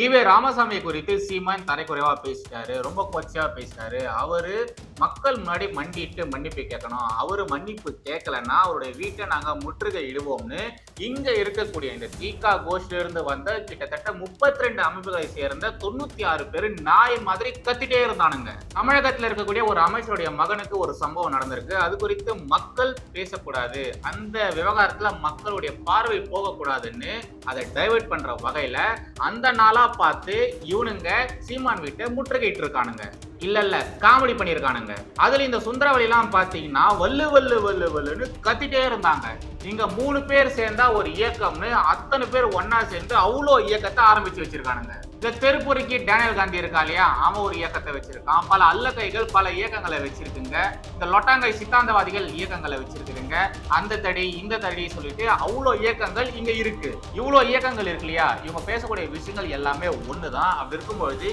EV Ramasamy குறித்து சீமான் தரைக்குறைவா பேசிட்டாரு ரொம்ப கொச்சையா பேசிட்டாரு. அவரு மக்கள் முன்னாடி மண்டிட்டு மன்னிப்பு கேட்கணும். அவரு மன்னிப்பு கேட்கலன்னா அவருடைய வீட்டை நாங்க முற்றுகை இடுவோம்னு இங்க இருக்கக்கூடிய இந்த தீகா கோஷ்ல இருந்து வந்த கிட்டத்தட்ட 32 ரெண்டு அமைப்புகளை சேர்ந்த தொண்ணூத்தி ஆறு பேர் நாய் மாதிரி கத்திட்டே இருந்தானுங்க. தமிழகத்துல இருக்கக்கூடிய ஒரு அமைச்சருடைய மகனுக்கு ஒரு சம்பவம் நடந்திருக்கு. அது குறித்து மக்கள் பேசக்கூடாது. அந்த விவகாரத்துல மக்களுடைய பார்வை போகக்கூடாதுன்னு அதை டைவர்ட் பண்ற வகையில அந்த நாளா பார்த்து இவனுங்க சீமான் வீட்டை முற்றுகையிட்டு இருக்கானுங்க இல்ல இல்ல காமெடி பண்ணிருக்கானுங்க அதுல இந்த சுந்தரவழி எல்லாம் பாத்தீங்கன்னா வல்லு வல்லு வல்லு வல்லுன்னு கத்திட்டே இருந்தாங்க. இங்க மூணு பேர் சேர்ந்தா ஒரு இயக்கம்னு அத்தனை பேர் ஒன்னா சேர்ந்து அவ்வளோ இயக்கத்தை ஆரம்பிச்சு வச்சிருக்கானுங்க. இந்த தெருப்பொறுக்கி டேனியல் காந்தி இருக்கா இல்லையா? அவன் ஒரு இயக்கத்தை வச்சிருக்கான். பல அல்லக்கைகள் பல இயக்கங்களை வச்சிருக்குங்க. இந்த லொட்டாங்கை சித்தாந்தவாதிகள் இயக்கங்களை வச்சிருக்குதுங்க. அந்த தடி இந்த தடி சொல்லிட்டு அவ்வளோ இயக்கங்கள் இங்க இருக்கு. இவ்வளோ இயக்கங்கள் இருக்கு இல்லையா? இவங்க பேசக்கூடிய விஷயங்கள் எல்லாமே ஒண்ணுதான். அப்படி இருக்கும்பொழுது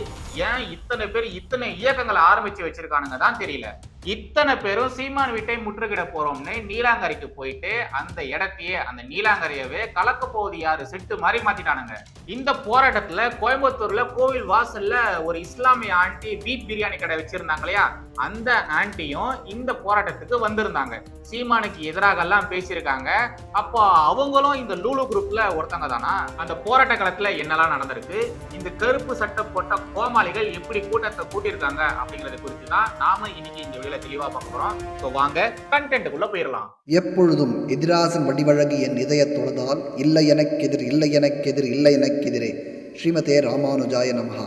ஏன் இத்தனை பேர் இத்தனை இயக்கங்களை ஆரம்பிச்சு வச்சிருக்கானுங்க தான் தெரியல. இத்தனை பேரும் சீமான் வீட்டை முற்றுகிட போறோம்னு நீலாங்கரைக்கு போயிட்டு அந்த இடத்தையே அந்த நீலாங்கரையவே கலக்க போகுது யாரு? செட்டு மாதிரி மாத்திட்டானுங்க. இந்த போராட்டத்துல கோயம்புத்தூர்ல கோவில் வாசல்ல ஒரு இஸ்லாமிய ஆண்டி பீப் பிரியாணி கடை வச்சிருந்தாங்க இல்லையா? அந்த ஆண்டியும் இந்த போராட்டத்துக்கு வந்திருந்தாங்க. சீமானுக்கு எதிராக எல்லாம் பேசியிருக்காங்க. அப்போ அவங்களும் இந்த லூலு குரூப்ல ஒருத்தங்க தானா? அந்த போராட்ட களத்துல என்னெல்லாம் நடந்திருக்கு? இந்த கருப்பு சட்டை போட்ட கோமாளிகள் எப்படி கூட்டத்தை கூட்டியிருக்காங்க அப்படிங்கறது குறித்து தான் நாம இன்னைக்கு இந்த வீடியோல தெளிவா பார்க்க போறோம். ஸோ வாங்க கண்டென்ட்டுக்குள்ள போயிடலாம் எப்பொழுதும் எதிராசன் வடிவழகு என் இதயத் தொழுதால் இல்லை எனக்கெதிர் இல்லை எனக்கெதிர் இல்லை எனக்கெதிரே. ஸ்ரீமதே ராமானுஜாய நமஹா.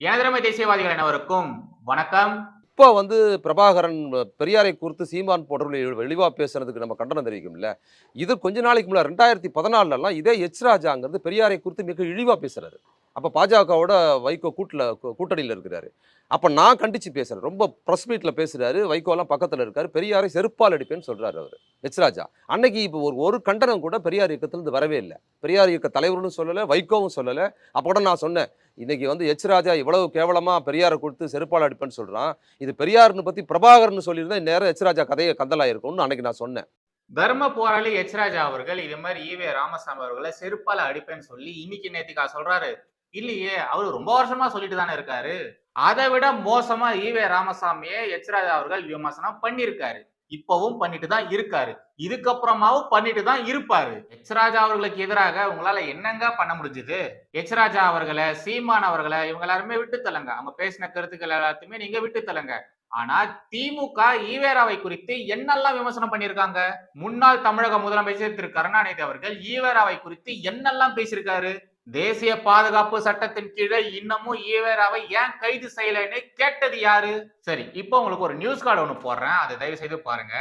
எனதிரமை தேசியவாதிகள் அனைவருக்கும்? வணக்கம். இப்போ வந்து பிரபாகரன் பெரியாரை குறித்து சீமான் போன்றவர்கள் வெளிவாக பேசுறதுக்கு நம்ம கண்டனம் தெரிவிக்கும்ல. இது கொஞ்ச நாளைக்கு முன்னாடி ரெண்டாயிரத்தி பதினாலெல்லாம் இதே எச் ராஜாங்கிறது பெரியாரை குறித்து மிக இழிவாக பேசுறாரு அப்போ பாஜகவோட வைகோ கூட்டில் கூட்டணியில் இருக்கிறாரு. அப்போ நான் கண்டித்து பேசுகிறேன் ரொம்ப ப்ரெஸ் மீட்டில் பேசுகிறாரு வைகோலாம் பக்கத்தில் இருக்கார். பெரியாரை செருப்பால் அடிப்பேன்னு சொல்கிறார் அவர். எச்ராஜா அன்னைக்கு இப்போ ஒரு ஒரு கண்டனம் கூட பெரியார் இயக்கத்திலிருந்து வரவே இல்லை. பெரியார் இயக்க தலைவர்னு சொல்லலை வைகோவும் சொல்லலை. அப்போ கூட நான் சொன்னேன் இன்றைக்கி வந்து எச் ராஜா இவ்வளவு கேவலமாக பெரியாரை கொடுத்து செருப்பால் அடிப்பேன்னு சொல்கிறான் இது பெரியார்னு பற்றி பிரபாகர்னு சொல்லியிருந்தா இந்நேரம் எச் ராஜா கதையை கந்தலாயிருக்கும்னு அன்னைக்கு நான் சொன்னேன். தர்ம போராளி எச் ராஜா அவர்கள் இது மாதிரி ஈவே ராமசாமி அவர்களை செருப்பால அடிப்பேன்னு சொல்லி இன்னைக்கு நேத்திக்கா சொல்றாரு. இல்லையே அவர் ரொம்ப வருஷமா சொல்லிட்டு தானே இருக்காரு. அதை விட மோசமா ஈவே ராமசாமியை எச் ராஜா அவர்கள் விமர்சனம் பண்ணியிருக்காரு. இப்பவும் பண்ணிட்டு தான் இருக்காரு. இதுக்கப்புறமாவும் பண்ணிட்டு தான் இருப்பாரு. எச் ராஜா அவர்களுக்கு எதிராக உங்களால என்னங்க பண்ண முடிஞ்சது? எச் ராஜா அவர்களை சீமான் அவர்களை இவங்க எல்லாருமே விட்டு தள்ளுங்க. அவங்க பேசின கருத்துக்கள் எல்லாத்தையுமே நீங்க விட்டு தள்ளுங்க. ஆனா திமுக ஈவேராவை குறித்து என்னெல்லாம் விமர்சனம் பண்ணியிருக்காங்க? முன்னாள் தமிழக முதலமைச்சர் திரு. கருணாநிதி அவர்கள் ஈவேராவை குறித்து என்னெல்லாம் பேசியிருக்காரு? தேசிய பாதுகாப்பு சட்டத்தின் கீழே இன்னமும் ஈவேராவை ஏன் கைது செய்யலைன்னு கேட்டது யாரு? சரி இப்போ உங்களுக்கு ஒரு நியூஸ் கார்டு ஒன்று போடுறேன். அதை தயவு செய்து பாருங்க.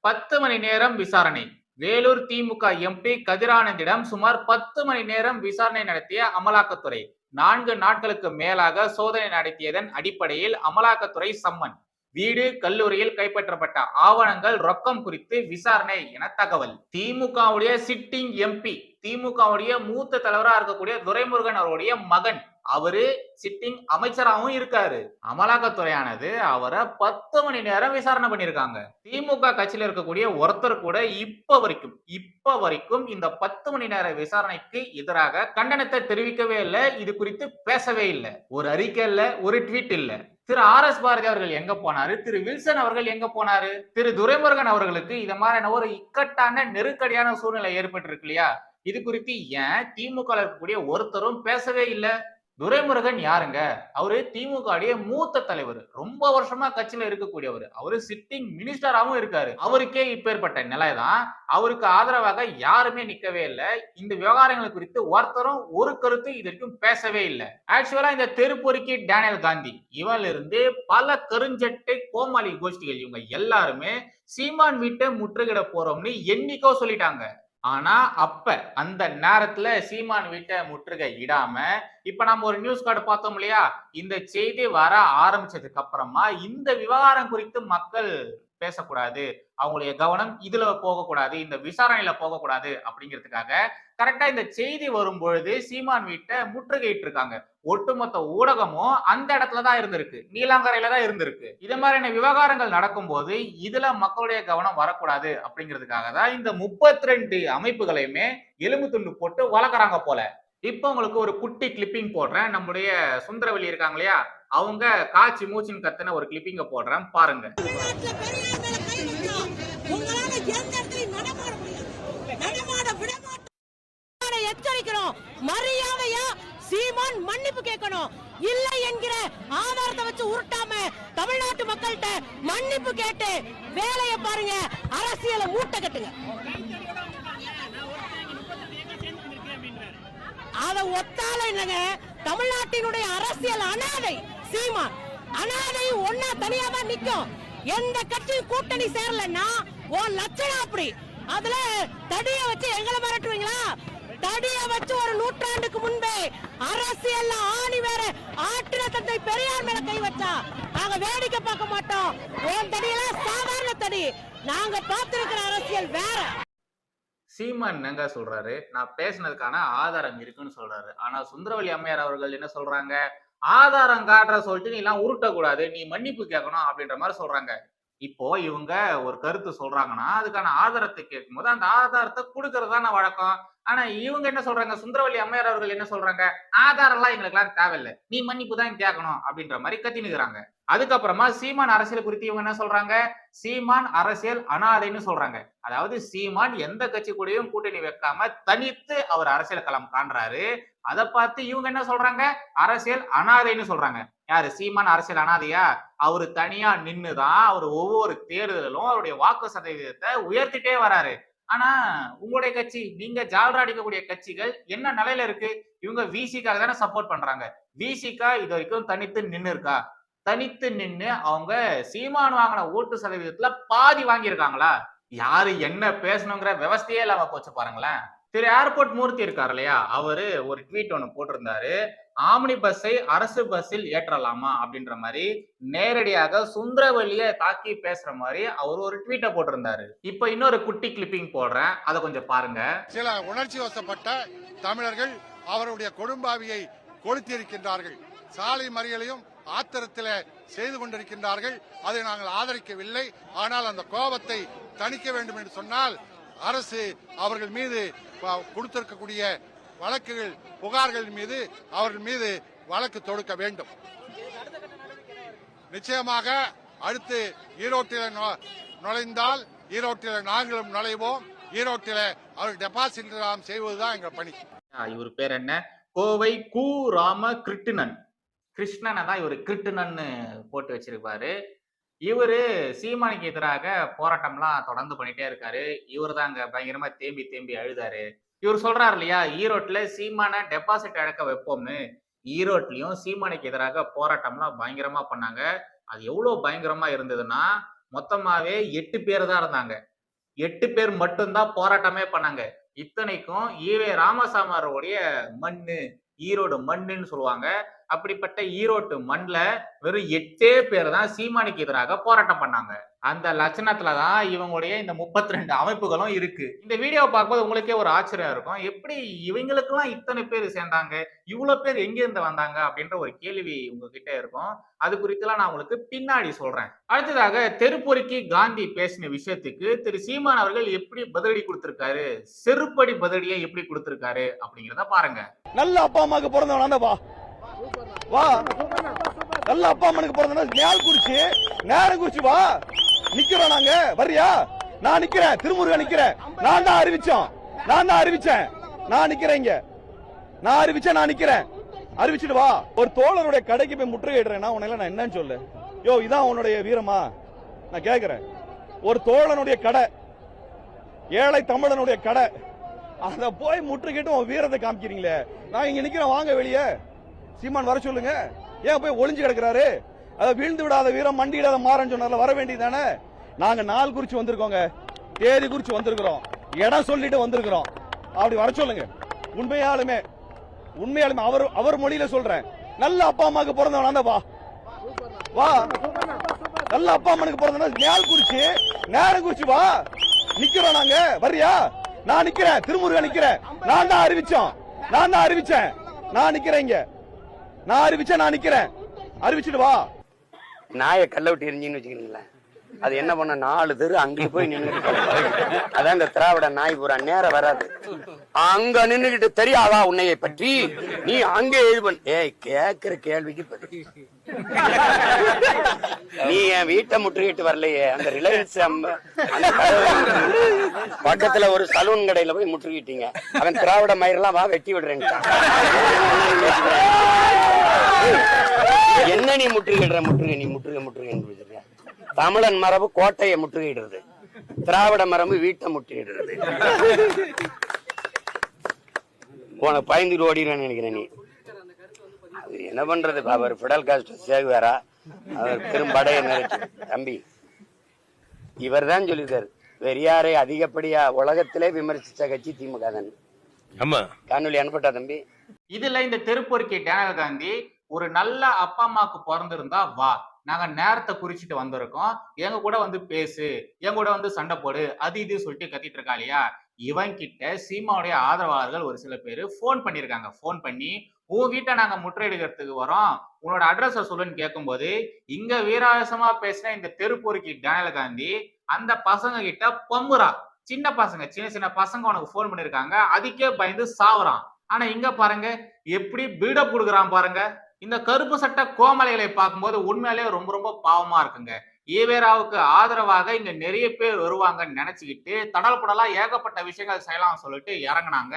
பத்து மணி நேரம் விசாரணை. வேலூர் திமுக எம்பி கதிரானந்திடம் சுமார் பத்து மணி நேரம் விசாரணை நடத்திய அமலாக்கத்துறை. நான்கு நாட்களுக்கு மேலாக சோதனை நடத்தியதன் அடிப்படையில் அமலாக்கத்துறை சம்மன். வீடு கல்லூரியில் கைப்பற்றப்பட்ட ஆவணங்கள் ரொக்கம் குறித்து விசாரணை என தகவல். திமுகவுடைய சிட்டிங் எம்பி திமுகவுடைய மூத்த தலைவராக இருக்கக்கூடிய துரைமுருகன் அவருடைய மகன் அவரு சிட்டிங் அமைச்சராகவும் இருக்காரு. அமலாக்கத்துறையானது அவரை பத்து மணி நேரம் விசாரணை பண்ணியிருக்காங்க. திமுக கட்சியில இருக்கக்கூடிய ஒருத்தர் கூட இப்ப வரைக்கும் இப்ப வரைக்கும் இந்த பத்து மணி நேர விசாரணைக்கு எதிராக கண்டனத்தை தெரிவிக்கவே இல்லை. இது குறித்து பேசவே இல்லை. ஒரு அறிக்கை இல்ல ஒரு ட்வீட் இல்ல. திரு ஆர் எஸ் பாரதி அவர்கள் எங்க போனாரு? திரு வில்சன் அவர்கள் எங்க போனாரு? திரு துரைமுருகன் அவர்களுக்கு இத மாதிரியான ஒரு இக்கட்டான நெருக்கடியான சூழ்நிலை ஏற்பட்டிருக்கு இல்லையா? இது குறித்து ஏன் திமுக இருக்கக்கூடிய ஒருத்தரும் பேசவே இல்லை? துரைமுருகன் யாருங்க? அவரு திமுக உடைய மூத்த தலைவர். ரொம்ப வருஷமா கட்சியில இருக்கக்கூடியவர். அவரு சிட்டிங் மினிஸ்டராகவும் இருக்காரு. அவருக்கே இப்பேற்பட்ட நிலைதான். அவருக்கு ஆதரவாக யாருமே நிக்கவே இல்லை. இந்த விவகாரங்கள் குறித்து ஒருத்தரும் ஒரு கருத்து இதற்கும் பேசவே இல்லை. ஆக்சுவலா இந்த தெருப்பொறுக்கி டேனியல் காந்தி. இவன்ல இருந்து பல கருஞ்சட்டை கோமாளி கோஷ்டிகள் இவங்க எல்லாருமே சீமான் வீட்டை முற்றுகிட போறோம்னு என்னைக்கோ சொல்லிட்டாங்க. ஆனா அப்ப அந்த நேரத்துல சீமான் வீட்டை முற்றுகை இடாம இப்ப நம்ம ஒரு நியூஸ் கார்டு பார்த்தோம் இல்லையா? இந்த செய்தி வர ஆரம்பிச்சதுக்கு அப்புறமா இந்த விவகாரம் குறித்து மக்கள் பேசக்கூடாது. அவங்களுடைய கவனம் இதுல போகக்கூடாது இந்த விசாரணையில போகக்கூடாது அப்படிங்கிறதுக்காக கரெக்டா இந்த செய்தி வரும் பொழுது சீமான் வீட்டை முற்றுகையிட்டு இருக்காங்க ஒட்டுமொத்த ஊடகமும் அந்த இடத்துல தான் இருந்திருக்கு. நீலாங்கரையில தான் இருந்திருக்கு. இது மாதிரியான விவகாரங்கள் நடக்கும்போது இதுல மக்களுடைய கவனம் வரக்கூடாது அப்படிங்கிறதுக்காக தான் இந்த முப்பத்தி ரெண்டு அமைப்புகளையுமே எலும்பு துண்டு போட்டு வளர்க்குறாங்க போல. இப்போ உங்களுக்கு ஒரு குட்டி கிளிப்பிங் போடுறேன். நம்முடைய சுந்தரவெளி இருக்காங்க இல்லையா? அவங்க காய்ச்சி மூச்சின்னு கத்துன ஒரு கிளிப்பிங்க போடுறேன். பாருங்க தமிழ்நாட்டுல பெரியார் மேல கை வைக்கிறோம். உங்களால எந்த இடத்துலயும் நடமாட முடியாது. நடமாட விட மாட்டோம். எச்சரிக்கிறோம் மரியாதையா சீமான் மன்னிப்பு கேட்கணும். இல்லை என்கிற ஆதாரத்தை வச்சு உருட்டாம தமிழ்நாட்டு மக்கள்கிட்ட மன்னிப்பு கேட்டு வேலையை பாருங்க அரசியலை மூட்டை கட்டுங்க. அதை ஒத்தால என்னங்க? தமிழ்நாட்டினுடைய அரசியல் அனாதை சீமான். அனாதை ஒன்னா தனியா தான் நிக்கும். எந்த கட்சியும் கூட்டணி சேரலன்னா ஓ லட்சணம் அப்படி. அதுல தடிய வச்சு எங்களை மிரட்டுவீங்களா? தடிய வச்சு ஒரு நூற்றாண்டுக்கு முன்பே அரசியல் ஆணி வேற ஆற்றின தந்தை பெரியார் மேல கை வச்சா. நாங்க வேடிக்கை பார்க்க மாட்டோம். உன் தடியெல்லாம் சாதாரண தடி. நாங்க பார்த்திருக்கிற அரசியல் வேற. சீமான் என்னங்க சொல்றாரு? நான் பேசினதுக்கான ஆதாரம் இருக்குன்னு சொல்றாரு. ஆனா சுந்தரவல்லி அம்மையார் அவர்கள் என்ன சொல்றாங்க? ஆதாரம் காட்டுற சொல்லிட்டு நீ எல்லாம் உருட்டக்கூடாது நீ மன்னிப்பு கேட்கணும் அப்படின்ற மாதிரி சொல்றாங்க. இப்போ இவங்க ஒரு கருத்து சொல்றாங்கன்னா அதுக்கான ஆதாரத்தை கேட்கும்போது அந்த ஆதாரத்தை கொடுக்கறது தானே வழக்கம். ஆனா இவங்க என்ன சொல்றாங்க? சுந்தரவல்லி அம்மையார் அவர்கள் என்ன சொல்றாங்க? ஆதாரம் எல்லாம் எங்களுக்கு எல்லாம் தேவையில்லை. நீ மன்னிப்பு தான் கேட்கணும் அப்படின்ற மாதிரி கத்தினுக்குறாங்க அதுக்கப்புறமா சீமான் அரசியல் குறித்து இவங்க என்ன சொல்றாங்க? சீமான் அரசியல் அனாதைன்னு சொல்றாங்க. அதாவது சீமான் எந்த கட்சி கூடயும் கூட்டணி வைக்காம தனித்து அவர் அரசியல் களம் காண்றாரு. அதை பார்த்து இவங்க என்ன சொல்றாங்க? அரசியல் அனாதைன்னு சொல்றாங்க. யாரு? சீமான் அரசியல் அனாதையா? அவரு தனியா நின்னுதான் அவர் ஒவ்வொரு தேர்தலிலும் அவருடைய வாக்கு சதவீதத்தை உயர்த்திட்டே வராரு. ஆனா உங்களுடைய கட்சி நீங்க ஜால்ரா அடிக்கக்கூடிய கட்சிகள் என்ன நிலையில இருக்கு? இவங்க விசிக்காக தானே சப்போர்ட் பண்றாங்க. விசிகா இது வரைக்கும் தனித்து நின்னு இருக்கா? தனித்து நின்று அவங்க சீமான் வாங்கின ஓட்டு சதவீதத்துல பாதி வாங்கியிருக்காங்களா? யாரு என்ன பேசணுங்கிற விவஸ்தையே இல்லாம போச்சு பாருங்களேன். திரு. ஏர்போர்ட் மூர்த்தி இருக்காரு இல்லையா? அவரு ஒரு ட்வீட் ஒன்று போட்டிருந்தாரு. ஆம்னி பஸ்ஸை அரசு பஸ்ஸில் ஏற்றலாமா அப்படின்ற மாதிரி நேரடியாக சுந்தரவல்லிய தாக்கி பேசுற மாதிரி அவர் ஒரு ட்வீட்டை போட்டிருந்தாரு. இப்ப இன்னொரு குட்டி கிளிப்பிங் போடுறேன். அதை கொஞ்சம் பாருங்க. சில உணர்ச்சி வசப்பட்ட தமிழர்கள் அவருடைய கொடும்பாவியை கொளுத்தியிருக்கின்றார்கள். சாலை மறியலையும் ஆத்திரத்தில் செய்து கொண்டிருக்கின்றார்கள். அதை நாங்கள் ஆதரிக்கவில்லை. ஆனால் அந்த கோபத்தை தணிக்க வேண்டும் என்று சொன்னால் அரசு அவர்கள் மீது கொடுத்திருக்கக்கூடிய வழக்குகள் புகார்கள் மீது அவர்கள் மீது வழக்கு தொடுக்க வேண்டும். நிச்சயமாக அடுத்து ஈரோட்டில் நுழைந்தால் ஈரோட்டில் நாங்களும் நுழைவோம். ஈரோட்டில் அவர் டெபாசிட் நாம் செய்வதுதான் எங்கள் பணி. இவர் பேர் என்ன? கோவை கு ராம கிருட்டிணன் கிருஷ்ணனை தான் இவர் கிருட்டிணன்னு போட்டு வச்சிருப்பாரு. இவர் சீமானுக்கு எதிராக போராட்டம்லாம் தொடர்ந்து பண்ணிட்டே இருக்காரு. இவர் தான் அங்கே பயங்கரமா தேம்பி தேம்பி அழுதாரு. இவர் சொல்றாரு இல்லையா? ஈரோட்ல சீமான டெபாசிட் இழக்க வைப்போம்னு. ஈரோட்லயும் சீமானுக்கு எதிராக போராட்டம்லாம் பயங்கரமா பண்ணாங்க. அது எவ்வளவு பயங்கரமா இருந்ததுன்னா மொத்தமாவே எட்டு பேர் தான் இருந்தாங்க. எட்டு பேர் மட்டும்தான் போராட்டமே பண்ணாங்க. இத்தனைக்கும் ஈவே ராமசாமருடைய மண்ணு ஈரோடு மண்ணுன்னு சொல்லுவாங்க. அப்படிப்பட்ட ஈரோட்டு மண்ல வெறும் எட்டே பேர் தான் சீமானுக்கு எதிராக போராட்டம் பண்ணாங்க. அந்த லட்சணத்துல தான் இவங்களுடைய இந்த முப்பத்தி ரெண்டு அமைப்புகளும் இருக்கு. இந்த வீடியோவை பார்க்கும்போது உங்களுக்கே ஒரு ஆச்சரியம் இருக்கும். எப்படி இவங்களுக்கெல்லாம் இத்தனை பேர் சேர்ந்தாங்க? இவ்வளவு பேர் எங்க இருந்து வந்தாங்க? அப்படின்ற ஒரு கேள்வி உங்ககிட்ட இருக்கும். அது குறித்தெல்லாம் நான் உங்களுக்கு பின்னாடி சொல்றேன். அடுத்ததாக தெருப்பொறுக்கி காந்தி பேசின விஷயத்துக்கு திரு சீமான் அவர்கள் எப்படி பதிலடி கொடுத்திருக்காரு? செருப்படி பதிலடியை எப்படி கொடுத்திருக்காரு? அப்படிங்கிறத பாருங்க. நல்ல அப்பா அம்மாவுக்கு பிறந்தவனா வா. நல்ல அப்பா அம்மனுக்கு பிறந்தவன நேல் குறிச்சு குறிச்சு வா. நிக்கிறோம் நாங்க. வர்றியா? நான் நிக்கிறேன். திருமுருகன் நிக்கிறேன். நான் தான் அறிவிச்சோம். நான் தான் அறிவிச்சேன். நான் நிக்கிறேன் இங்க. நான் அறிவிச்சேன் நான் நிக்கிறேன். அறிவிச்சிட்டு வா. ஒரு தோழருடைய கடைக்கு போய் முற்றுகையிடுறேன்னா உன்னை நான் என்னன்னு சொல்லு. யோ இதான் உன்னுடைய வீரமா? நான் கேட்கிறேன் ஒரு தோழனுடைய கடை ஏழை தமிழனுடைய கடை. அத போய் முற்றுகிட்டு உன் வீரத்தை காமிக்கிறீங்களே. நான் இங்க நிக்கிறேன் வாங்க வெளியே. சீமான் வர சொல்லுங்க. ஏன் போய் ஒளிஞ்சு கிடக்குறாரு? அதை வீழ்ந்து விடாத வீரம் மண்டியிடாத மாறன்னு சொன்னார்ல வர வேண்டியதானே நாங்க நாள் குறிச்சு வந்திருக்கோங்க. தேதி குறிச்சு வந்திருக்கிறோம். இடம் சொல்லிட்டு வந்திருக்கிறோம். அப்படி வர சொல்லுங்க. உண்மையாலுமே உண்மையாலுமே அவர் அவர் மொழியில சொல்றேன். நல்ல அப்பா அம்மாவுக்கு பிறந்தவனா வா. வா. நல்ல அப்பா அம்மனுக்கு பிறந்தவன நேல் குறிச்சு நேரம் குறிச்சு வா. நிக்கிறோம் நாங்க. வர்றியா? நான் நிக்கிறேன். திருமுருகன் நிக்கிறேன். நான் தான் அறிவிச்சோம். நான் தான் அறிவிச்சேன். நான் நிக்கிறேன் இங்க. நான் அறிவிச்சேன் நான் நிக்கிறேன். அறிவிச்சிட்டு வா. நாயை கல்ல விட்டு எரிஞ்சின்னு வச்சுக்கிறீங்களா. அது என்ன பண்ண நாலு தெரு அங்கே போய் நின்றுட்டு அதான் இந்த திராவிட நாய் பூரா நேரம் வராது. அங்க நின்னுகிட்டு தெரியாதா உன்னையை பற்றி? நீ அங்கே இது பண்ண ஏய் கேக்குற கேள்விக்கு பதில். நீ என் வீட்டை முற்றுகிட்டு வரலையே. அந்த ரிலையன்ஸ் அந்த பக்கத்துல ஒரு சலூன் கடையில போய் முற்றுகிட்டீங்க அவன் திராவிட மயிரெல்லாம் வா வெட்டி விடுறேன் என்ன நீ முற்றுகிடுற முற்றுகை நீ முற்றுகை முற்றுகை தமிழன் மரபு கோட்டையை முற்றுகையிடுறது. திராவிட மரபு வீட்டை முற்றுகையிடுறது. உனக்கு பயந்துட்டு ஓடிடுவேன்னு நினைக்கிறேன் நீ. அது என்ன பண்றது அவர் பிடல் காஸ்ட் சேகுவாரா? அவர் பெரும்படையை நிறைச்சு தம்பி இவர் தான் சொல்லியிருக்காரு பெரியாரை அதிகப்படியா உலகத்திலே விமர்சிச்ச கட்சி திமுக தான் ஆமா. காணொலி அனுப்பட்டா தம்பி? இதுல இந்த தெருப்பொறுக்கி டேனல் காந்தி ஒரு நல்ல அப்பா அம்மாக்கு பிறந்திருந்தா வா. நாங்க நேரத்தை குறிச்சிட்டு வந்திருக்கோம். எங்க கூட வந்து பேசு. எங்க கூட வந்து சண்டை போடு. அது இது சொல்லிட்டு கத்திட்டு இருக்கா இல்லையா? இவன் கிட்ட சீமாவுடைய ஆதரவாளர்கள் ஒரு சில பேர் ஃபோன் பண்ணியிருக்காங்க. ஃபோன் பண்ணி உன் வீட்டை நாங்க முற்றுகையிடுறதுக்கு வரோம் உன்னோட அட்ரஸை சொல்லுன்னு கேட்கும்போது இங்க வீராவேசமா பேசின இந்த தெருப்பூருக்கு டேனல் காந்தி அந்த பசங்க கிட்ட பொம்புறா. சின்ன பசங்க சின்ன சின்ன பசங்க உனக்கு ஃபோன் பண்ணியிருக்காங்க. அதுக்கே பயந்து சாவுறான். ஆனா இங்க பாருங்க எப்படி பீடப் கொடுக்குறான் பாருங்க. இந்த கருப்பு சட்ட கோமலைகளை பார்க்கும்போது உண்மையிலேயே ரொம்ப ரொம்ப பாவமா இருக்குங்க. ஈவேராவுக்கு ஆதரவாக இங்க நிறைய பேர் வருவாங்கன்னு நினைச்சுக்கிட்டு தடல் புடலா ஏகப்பட்ட விஷயங்கள் செய்யலாம் சொல்லிட்டு இறங்குனாங்க.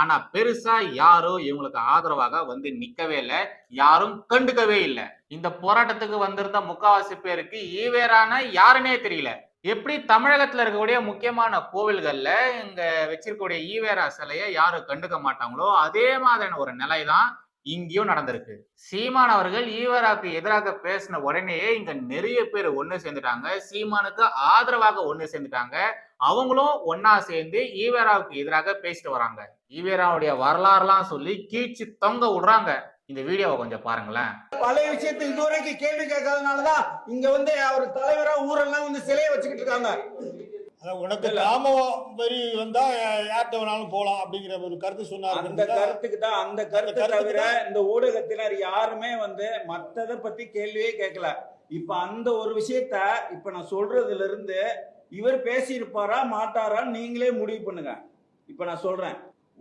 ஆனா பெருசா யாரும் இவங்களுக்கு ஆதரவாக வந்து நிக்கவே இல்லை. யாரும் கண்டுக்கவே இல்லை. இந்த போராட்டத்துக்கு வந்திருந்த முக்காவாசி பேருக்கு ஈவேரான யாருன்னே தெரியல. எப்படி தமிழகத்துல இருக்கக்கூடிய முக்கியமான கோவில்கள்ல இங்க வச்சிருக்கக்கூடிய ஈவேரா சிலையை யாரும் கண்டுக்க மாட்டாங்களோ அதே மாதிரியான ஒரு நிலைதான் இங்கேயும் நடந்திருக்கு. சீமான் அவர்கள் ஈவராக்கு எதிராக பேசின உடனேயே இங்க நிறைய பேர் ஒண்ணு சேர்ந்துட்டாங்க. சீமானுக்கு ஆதரவாக ஒண்ணு சேர்ந்துட்டாங்க. அவங்களும் ஒன்னா சேர்ந்து ஈவேராவுக்கு எதிராக பேசிட்டு வராங்க. ஈவேராவுடைய வரலாறுலாம் சொல்லி கீழ்ச்சி தொங்க விடுறாங்க. இந்த வீடியோவை கொஞ்சம் பாருங்களேன். பழைய விஷயத்தை இதுவரைக்கும் கேள்வி கேட்காதனாலதான் இங்க வந்து அவர் தலைவரா ஊரெல்லாம் வந்து சிலையை வச்சுக்கிட்டு இருக்காங்க. உனக்கு காம வரி வந்தா யார்கிட்ட வேணாலும் போலாம் அப்படிங்கிற ஒரு கருத்து சொன்னார் அந்த கருத்துக்கு தான் அந்த கருத்தை தவிர. இந்த ஊடகத்தினர் யாருமே வந்து மத்தத பத்தி கேள்வியே கேட்கல. இப்ப அந்த ஒரு விஷயத்த இப்ப நான் சொல்றதுல இருந்து இவர் பேசியிருப்பாரா மாட்டாரா நீங்களே முடிவு பண்ணுங்க. இப்ப நான் சொல்றேன்.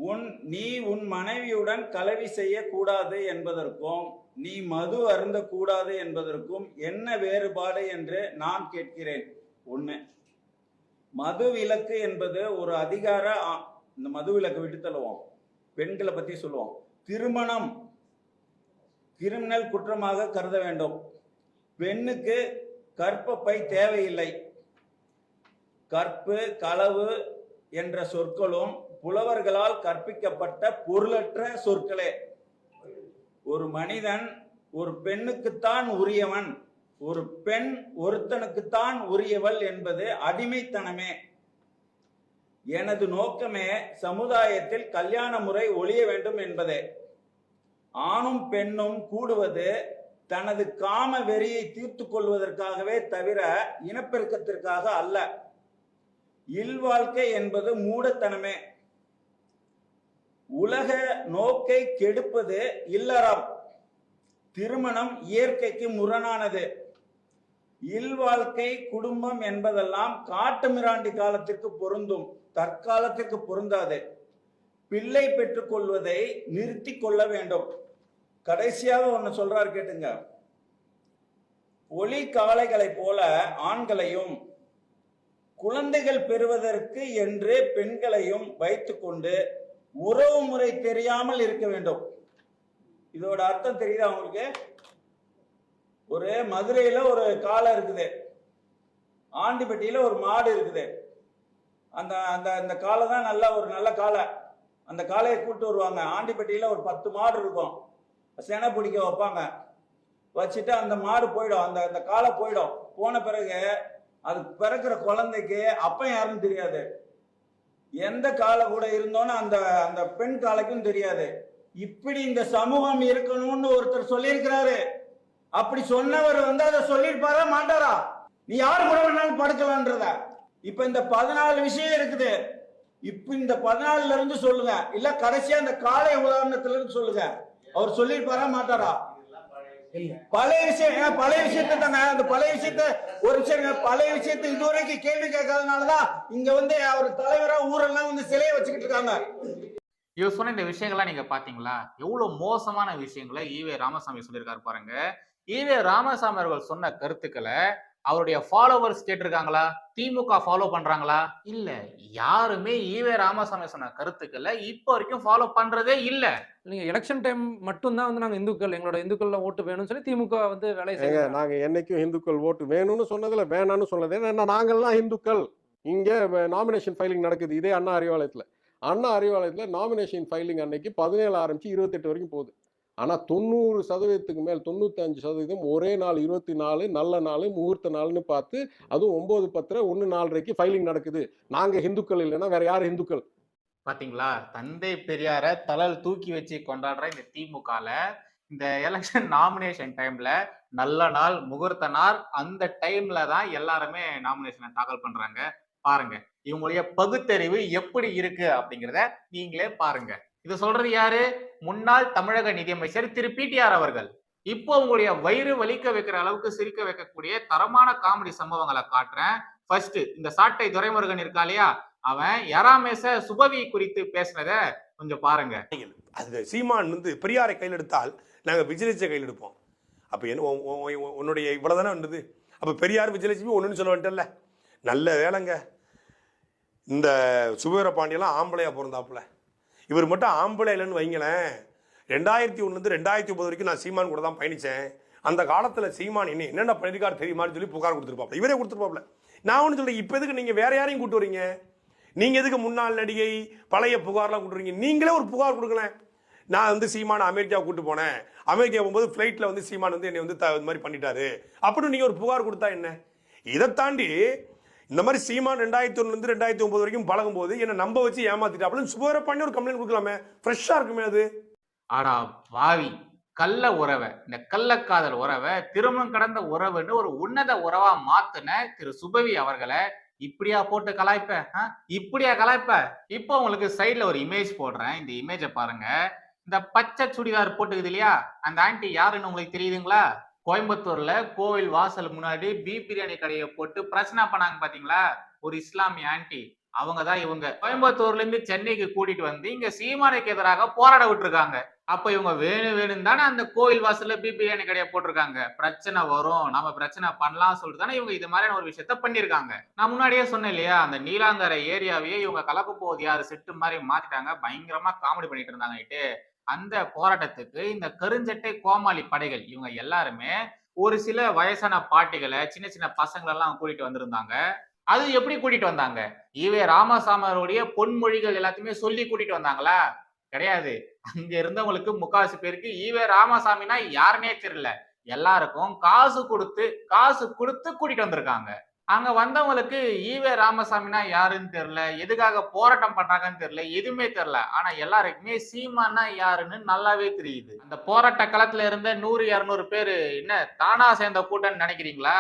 உன் நீ உன் மனைவியுடன் கலவி செய்யக்கூடாது என்பதற்கும் நீ மது அருந்த கூடாது என்பதற்கும் என்ன வேறுபாடு என்று நான் கேட்கிறேன். ஒண்ணு மது விலக்கு என்பது ஒரு அதிகார ஆ- இந்த மது விலக்கு விட்டு தள்ளுவோம். பெண்களை பத்தி சொல்லுவோம். திருமணம் கிரிமினல் குற்றமாக கருத வேண்டும். பெண்ணுக்கு கற்பப்பை தேவையில்லை. கற்பு களவு என்ற சொற்களும் புலவர்களால் கற்பிக்கப்பட்ட பொருளற்ற சொற்களே. ஒரு மனிதன் ஒரு பெண்ணுக்குத்தான் உரியவன். ஒரு பெண் ஒருத்தனுக்குத்தான் உரியவள் என்பது அடிமைத்தனமே. எனது நோக்கமே சமுதாயத்தில் கல்யாண முறை ஒழிய வேண்டும் என்பதே. ஆணும் பெண்ணும் கூடுவது தனது காம வெறியை தீர்த்து கொள்வதற்காகவே தவிர இனப்பெருக்கத்திற்காக அல்ல. இல்வாழ்க்கை என்பது மூடத்தனமே. உலக நோக்கை கெடுப்பது இல்லறம். திருமணம் இயற்கைக்கு முரணானது. இல்வாழ்க்கை குடும்பம் என்பதெல்லாம் காட்டு மிராண்டி காலத்திற்கு பொருந்தும் தற்காலத்திற்கு பொருந்தாது. பிள்ளை பெற்றுக்கொள்வதை நிறுத்தி கொள்ள வேண்டும். கடைசியாக ஒன்னு சொல்றாரு கேட்டுங்க. ஒளி காளைகளைப் போல ஆண்களையும் குழந்தைகள் பெறுவதற்கு என்று பெண்களையும் வைத்துக்கொண்டு உறவு முறை தெரியாமல் இருக்க வேண்டும். இதோட அர்த்தம் தெரியுதா உங்களுக்கு? ஒரு மதுரையில ஒரு காளை இருக்குது. ஆண்டிப்பட்டியில ஒரு மாடு இருக்குது. அந்த அந்த அந்த காளை தான் நல்ல ஒரு நல்ல காளை. அந்த காளையை கூப்பிட்டு வருவாங்க. ஆண்டிப்பட்டியில ஒரு பத்து மாடு இருக்கும். செனை பிடிக்க வைப்பாங்க. வச்சுட்டு அந்த மாடு போயிடும். அந்த அந்த காளை போயிடும். போன பிறகு அது பிறக்கிற குழந்தைக்கு அப்பன் யாருன்னு தெரியாது. எந்த காலை கூட இருந்தோன்னு அந்த அந்த பெண் காலைக்கும் தெரியாது. இப்படி இந்த சமூகம் இருக்கணும்னு ஒருத்தர் சொல்லியிருக்கிறாரு. அப்படி சொன்னவர் வந்து அதை சொல்லியிருப்பாரா மாட்டாரா? நீ யார் கூட வேணாலும் படுக்கலான்றத. இப்ப இந்த பதினாலு விஷயம் இருக்குது. இப்ப இந்த பதினாலுல இருந்து சொல்லுங்க. இல்ல கடைசியா இந்த காலை உதாரணத்துல இருந்து சொல்லுங்க. அவர் சொல்லியிருப்பாரா மாட்டாரா? பழைய விஷயம் பழைய விஷயத்தை தாங்க அந்த பழைய விஷயத்த ஒரு விஷயம் பழைய விஷயத்தை இதுவரைக்கும் கேள்வி கேட்காதனாலதான் இங்க வந்து அவர் தலைவரா ஊரெல்லாம் வந்து சிலையை வச்சுக்கிட்டு இருக்காங்க. இவர் சொன்ன இந்த விஷயங்கள்லாம் நீங்க பாத்தீங்களா? எவ்வளவு மோசமான விஷயங்களை ஈவே ராமசாமி சொல்லியிருக்காரு பாருங்க. ஈவே ராமசாமி அவர்கள் சொன்ன கருத்துக்களை அவருடைய ஃபாலோவர்ஸ் கேட்டிருக்காங்களா? திமுக ஃபாலோ பண்றாங்களா? இல்ல. யாருமே ஈவே ராமசாமி சொன்ன கருத்துக்களை இப்போ வரைக்கும் ஃபாலோ பண்றதே இல்ல. இல்லைங்க எலெக்ஷன் டைம் மட்டும்தான் வந்து நாங்க இந்துக்கள் எங்களோட இந்துக்கள்ல ஓட்டு வேணும்னு சொல்லி திமுக வந்து வேலையை ஏங்க செய்யறாங்க நாங்க என்னைக்கும் இந்துக்கள் ஓட்டு வேணும்னு சொன்னதுல வேணாம்னு சொன்னது ஏன்னா நாங்கள்லாம் இந்துக்கள். இங்க நாமினேஷன் ஃபைலிங் நடக்குது. இதே அண்ணா அறிவாலயத்துல. அண்ணா அறிவாலயத்துல நாமினேஷன் ஃபைலிங் அன்னைக்கு பதினேழு ஆரம்பிச்சு இருபத்தெட்டு வரைக்கும் போகுது. ஆனால் தொண்ணூறு சதவீதத்துக்கு மேல் தொண்ணூத்தஞ்சு சதவீதம் ஒரே நாள் இருபத்தி நாலு நல்ல நாள் முகூர்த்த நாள்னு பார்த்து அதுவும் ஒன்பது பத்திர ஒன்று நாலரைக்கு ஃபைலிங் நடக்குது. நாங்கள் ஹிந்துக்கள் இல்லைன்னா வேற யார் ஹிந்துக்கள்? பாத்தீங்களா? தந்தை பெரியார தலல் தூக்கி வச்சு கொண்டாடுற இந்த திமுகல இந்த எலெக்ஷன் நாமினேஷன் டைம்ல நல்ல நாள் முகூர்த்த நாள் அந்த டைம்ல தான் எல்லாருமே நாமினேஷனை தாக்கல் பண்றாங்க. பாருங்க. இவங்களுடைய பகுத்தறிவு எப்படி இருக்கு அப்படிங்கிறத நீங்களே பாருங்க. இது சொல்றது யாரு? முன்னாள் தமிழக நிதியமைச்சர் திரு பிடிஆர் அவர்கள். இப்போ உங்களுடைய வயிறு வலிக்க வைக்கிற அளவுக்கு சிரிக்க வைக்கக்கூடிய தரமான காமெடி சம்பவங்களை காட்டுறேன். ஃபர்ஸ்ட் இந்த சாட்டை துரைமுருகன் இருக்கா இல்லையா? அவன் யராமேச சுபவி குறித்து பேசினத கொஞ்சம் பாருங்க. அது சீமான் வந்து பெரியாரை கையில் எடுத்தால் நாங்கள் விஜயலட்சுமி கையில் எடுப்போம். அப்போ என்ன உன்னுடைய இவ்வளோதானே வந்தது? அப்போ பெரியார் விஜயலட்சுமி ஒன்றுன்னு சொல்ல வந்துட்டல நல்ல வேலைங்க. இந்த சுபவீர பாண்டியெல்லாம் ஆம்பளையா பிறந்தாப்புல. இவர் மட்டும் ஆம்பளை இல்லைன்னு வைங்களேன். ரெண்டாயிரத்தி ஒன்றுலேருந்து ரெண்டாயிரத்தி ஒன்பது வரைக்கும் நான் சீமான் கூட தான் பயணித்தேன் அந்த காலத்தில் சீமான் என்ன என்னென்ன பண்ணிருக்காரு தெரியுமான்னு சொல்லி புகார் கொடுத்துருப்பாப்ல இவரே கொடுத்துருப்பாப்ல நான் ஒன்று சொல்றேன் இப்போ எதுக்கு நீங்கள் வேற யாரையும் கூட்டு வரீங்க? நீங்கள் எதுக்கு முன்னாள் நடிகை பழைய புகார்லாம் கூட்டுறீங்க நீங்களே ஒரு புகார் கொடுக்கல நான் வந்து சீமான அமெரிக்கா கூட்டு போனேன். அமெரிக்கா போகும்போது ஃப்ளைட்டில் வந்து சீமான் வந்து என்னை வந்து த- இது மாதிரி பண்ணிட்டாரு. அப்படின்னு நீங்கள் ஒரு புகார் கொடுத்தா என்ன? இதை தாண்டி இந்த மாதிரி சீமான் ரெண்டாயிரத்தி ஒன்றுலேருந்து ரெண்டாயிரத்தி ஒன்பது வரைக்கும் பழகும்போது என்னை நம்ப வச்சு ஏமாத்திட்டாப்புல சுபர பண்ணி ஒரு கம்ப்ளைண்ட் கொடுக்கலாமே. ஃப்ரெஷ்ஷாக இருக்குமே அது. ஆடா பாவி. கள்ள உறவை. இந்த கள்ளக்காதல் உறவை திருமணம் கடந்த உறவுன்னு ஒரு உன்னத உறவா மாத்தின திரு சுபவி அவர்களை இப்படியா போட்டு கலாய்ப்ப ஆ? இப்படியா கலாய்ப்ப? இப்போ உங்களுக்கு சைடில் ஒரு இமேஜ் போடுறேன். இந்த இமேஜை பாருங்க. இந்த பச்சை சுடிதார் போட்டுக்குது இல்லையா? அந்த ஆண்டி யாருன்னு உங்களுக்கு தெரியுதுங்களா? கோயம்புத்தூர்ல கோவில் வாசல் முன்னாடி பீ பிரியாணி கடையை போட்டு பிரச்சனை பண்ணாங்க பாத்தீங்களா? ஒரு இஸ்லாமிய ஆன்ட்டி அவங்க தான் இவங்க. கோயம்புத்தூர்ல இருந்து சென்னைக்கு கூட்டிட்டு வந்து இங்க சீமானுக்கு எதிராக போராட விட்டுருக்காங்க. அப்ப இவங்க வேணும் வேணும் தானே அந்த கோயில் வாசல்ல பி பிரியாணி கடையை போட்டிருக்காங்க. பிரச்சனை வரும். நம்ம பிரச்சனை பண்ணலாம் சொல்லிட்டு தானே இவங்க இது மாதிரியான ஒரு விஷயத்த பண்ணிருக்காங்க நான் முன்னாடியே சொன்னேன் இல்லையா? அந்த நீலாங்கரை ஏரியாவையே இவங்க கலக்க போகுது யாரு செட்டு மாதிரி மாத்திட்டாங்க. பயங்கரமா காமெடி பண்ணிட்டு இருந்தாங்க அந்த போராட்டத்துக்கு இந்த கருஞ்சட்டை கோமாளி படைகள் இவங்க எல்லாருமே ஒரு சில வயசான பாட்டிகளை சின்ன சின்ன பசங்களெல்லாம் கூட்டிட்டு வந்திருந்தாங்க. அது எப்படி கூட்டிட்டு வந்தாங்க? ஈவே ராமசாமருடைய பொன்மொழிகள் எல்லாத்தையுமே சொல்லி கூட்டிட்டு வந்தாங்களா? கிடையாது. அங்க இருந்தவங்களுக்கு முக்காசு பேருக்கு ஈவே ராமசாமினா யாருன்னே தெரியல. எல்லாருக்கும் காசு கொடுத்து காசு கொடுத்து கூட்டிட்டு வந்திருக்காங்க. அங்க வந்தவங்களுக்கு ஈவே ராமசாமினா யாருன்னு தெரியல எதுக்காக போராட்டம் பண்றாங்கன்னு தெரியல எதுவுமே தெரியல. ஆனா எல்லாருக்குமே சீமானா யாருன்னு நல்லாவே தெரியுது. அந்த போராட்ட களத்துல இருந்த நூறு இருநூறு பேரு என்ன தானா சேர்ந்த கூட்டம்னு நினைக்கிறீங்களா?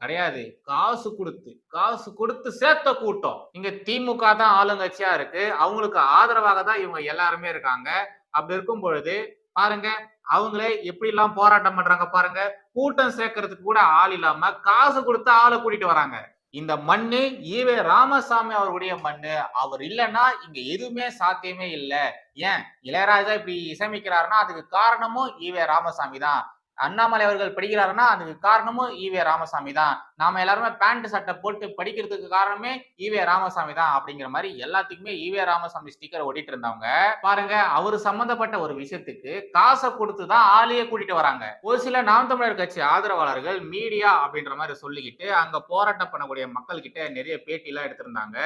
கிடையாது. காசு கொடுத்து காசு கொடுத்து சேர்த்த கூட்டம். இங்க திமுக தான் ஆளுங்கட்சியா இருக்கு. அவங்களுக்கு ஆதரவாக தான் இவங்க எல்லாருமே இருக்காங்க. அப்படி இருக்கும் பொழுது பாருங்க அவங்களே எப்படி எல்லாம் போராட்டம் பண்றாங்க பாருங்க கூட்டம் சேர்க்கறதுக்கு கூட ஆள் இல்லாம காசு கொடுத்து ஆளை கூட்டிட்டு வராங்க. இந்த மண்ணு ஈவே ராமசாமி அவருடைய மண்ணு. அவர் இல்லைன்னா இங்க எதுவுமே சாத்தியமே இல்லை. ஏன்? இளையராஜா இப்படி இசைமிக்கிறாருன்னா அதுக்கு காரணமும் ஈவே ராமசாமி தான். அண்ணாமலை அவர்கள் படிக்கிறாருன்னா அதுக்கு காரணமும் ஈவே ராமசாமி தான். நாம எல்லாருமே பேண்ட் சட்டை போட்டு படிக்கிறதுக்கு காரணமே ஈவே ராமசாமி தான் அப்படிங்கிற மாதிரி எல்லாத்துக்குமே ஈவே ராமசாமி ஸ்டிக்கர் ஓடிட்டு இருந்தவங்க. பாருங்க அவர் சம்பந்தப்பட்ட ஒரு விஷயத்துக்கு காசை கொடுத்து தான் ஆளையே கூட்டிட்டு வராங்க. ஒரு சில நாம் தமிழர் கட்சி ஆதரவாளர்கள் மீடியா அப்படின்ற மாதிரி சொல்லிக்கிட்டு அங்க போராட்டம் பண்ணக்கூடிய மக்கள் கிட்ட நிறைய பேட்டி எல்லாம் எடுத்திருந்தாங்க.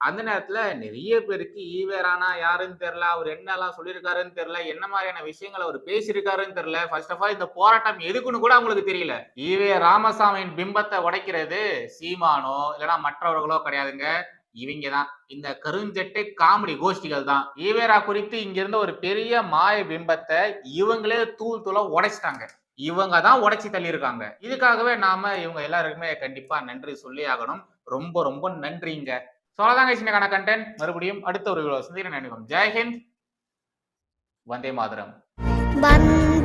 அந்த நேரத்துல நிறைய பேருக்கு ஈவேரானா யாருன்னு தெரியல அவர் என்னெல்லாம் சொல்லியிருக்காருன்னு தெரியல என்ன மாதிரியான விஷயங்கள் அவர் பேசியிருக்காருன்னு தெரியல ஃபர்ஸ்ட் ஆஃப் ஆல் இந்த போராட்டம் எதுக்குன்னு கூட அவங்களுக்கு தெரியல. ஈவே ராமசாமியின் பிம்பத்தை உடைக்கிறது சீமானோ இல்லைன்னா மற்றவர்களோ கிடையாதுங்க. இவங்க தான் இந்த கருஞ்செட்டு காமெடி கோஷ்டிகள் தான். ஈவேரா குறித்து இங்கிருந்த ஒரு பெரிய மாய பிம்பத்தை இவங்களே தூள் தூளா உடைச்சிட்டாங்க. இவங்க தான் உடைச்சி தள்ளியிருக்காங்க. இதுக்காகவே நாம இவங்க எல்லாருக்குமே கண்டிப்பா நன்றி சொல்லி ஆகணும். ரொம்ப ரொம்ப நன்றிங்க. சொல்லதாங்க சின்னக்கான கண்டென்ட் மறுபடியும் அடுத்த ஒரு சந்திரன் நினைக்கும் ஜெய்ஹிந்த் வந்தே மாதரம். வந்தே